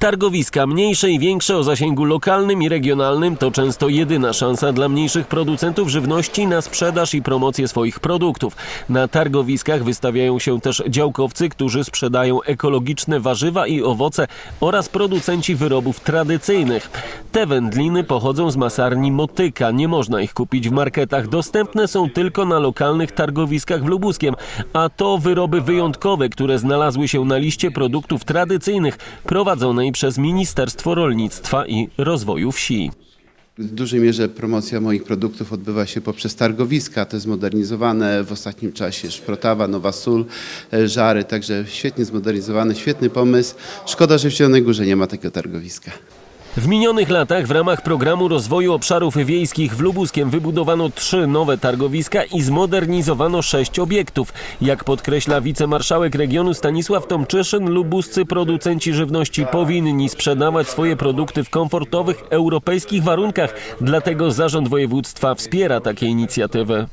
Targowiska mniejsze i większe o zasięgu lokalnym i regionalnym to często jedyna szansa dla mniejszych producentów żywności na sprzedaż i promocję swoich produktów. Na targowiskach wystawiają się też działkowcy, którzy sprzedają ekologiczne warzywa i owoce oraz producenci wyrobów tradycyjnych. Te wędliny pochodzą z masarni Motyka. Nie można ich kupić w marketach. Dostępne są tylko na lokalnych targowiskach w Lubuskiem. A to wyroby wyjątkowe, które znalazły się na liście produktów tradycyjnych prowadzonej przez Ministerstwo Rolnictwa i Rozwoju Wsi. W dużej mierze promocja moich produktów odbywa się poprzez targowiska, te zmodernizowane w ostatnim czasie, Szprotawa, Nowa Sól, e, Żary, także świetnie zmodernizowany, świetny pomysł. Szkoda, że w Zielonej Górze nie ma takiego targowiska. W minionych latach w ramach programu rozwoju obszarów wiejskich w Lubuskiem wybudowano trzy nowe targowiska i zmodernizowano sześć obiektów. Jak podkreśla wicemarszałek regionu Stanisław Tomczyszyn, lubuscy producenci żywności powinni sprzedawać swoje produkty w komfortowych europejskich warunkach. Dlatego zarząd województwa wspiera takie inicjatywy.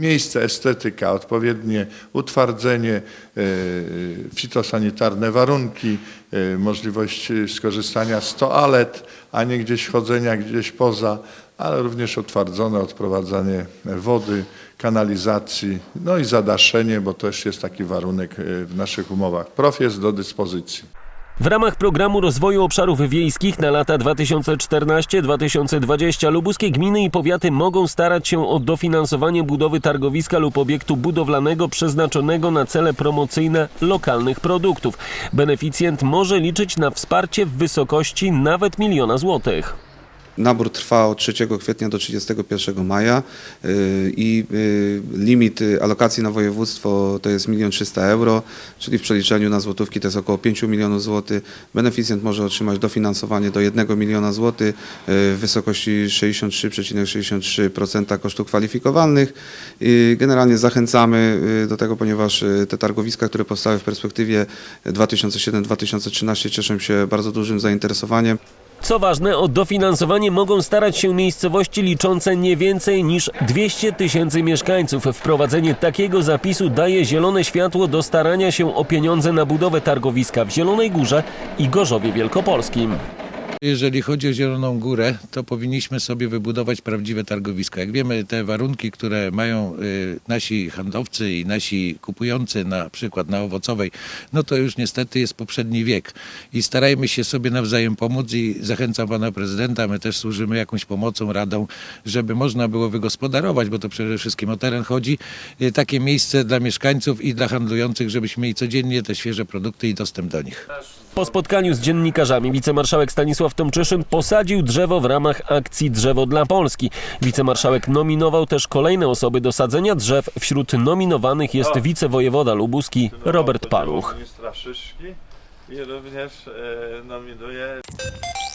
Miejsce, estetyka, odpowiednie utwardzenie, e, fitosanitarne warunki, e, możliwość skorzystania z toalet, a nie gdzieś chodzenia gdzieś poza, ale również utwardzone odprowadzanie wody, kanalizacji, no i zadaszenie, bo też jest taki warunek e, w naszych umowach. Prof jest do dyspozycji. W ramach programu rozwoju obszarów wiejskich na lata 2014-2020 lubuskie gminy i powiaty mogą starać się o dofinansowanie budowy targowiska lub obiektu budowlanego przeznaczonego na cele promocyjne lokalnych produktów. Beneficjent może liczyć na wsparcie w wysokości nawet miliona złotych. Nabór trwa od 3 kwietnia do 31 maja yy, i yy, limit yy, alokacji na województwo to jest 1 300 euro, czyli w przeliczeniu na złotówki to jest około 5 milionów złotych. Beneficjent może otrzymać dofinansowanie do 1 miliona złotych w wysokości 63,63% kosztów kwalifikowalnych. Generalnie zachęcamy do tego, ponieważ te targowiska, które powstały w perspektywie 2007-2013 cieszą się bardzo dużym zainteresowaniem. Co ważne, o dofinansowanie mogą starać się miejscowości liczące nie więcej niż 200 tysięcy mieszkańców. Wprowadzenie takiego zapisu daje zielone światło do starania się o pieniądze na budowę targowiska w Zielonej Górze i Gorzowie Wielkopolskim. Jeżeli chodzi o Zieloną Górę, to powinniśmy sobie wybudować prawdziwe targowiska. Jak wiemy, te warunki, które mają y, nasi handlowcy i nasi kupujący, na przykład na owocowej, no to już niestety jest poprzedni wiek. I starajmy się sobie nawzajem pomóc i zachęcam pana prezydenta, my też służymy jakąś pomocą, radą, żeby można było wygospodarować, bo to przede wszystkim o teren chodzi, y, takie miejsce dla mieszkańców i dla handlujących, żebyśmy mieli codziennie te świeże produkty i dostęp do nich. Po spotkaniu z dziennikarzami wicemarszałek Stanisław Tomczyszyn posadził drzewo w ramach akcji Drzewo dla Polski. Wicemarszałek nominował też kolejne osoby do sadzenia drzew. Wśród nominowanych jest wicewojewoda lubuski Robert Paluch. Również e,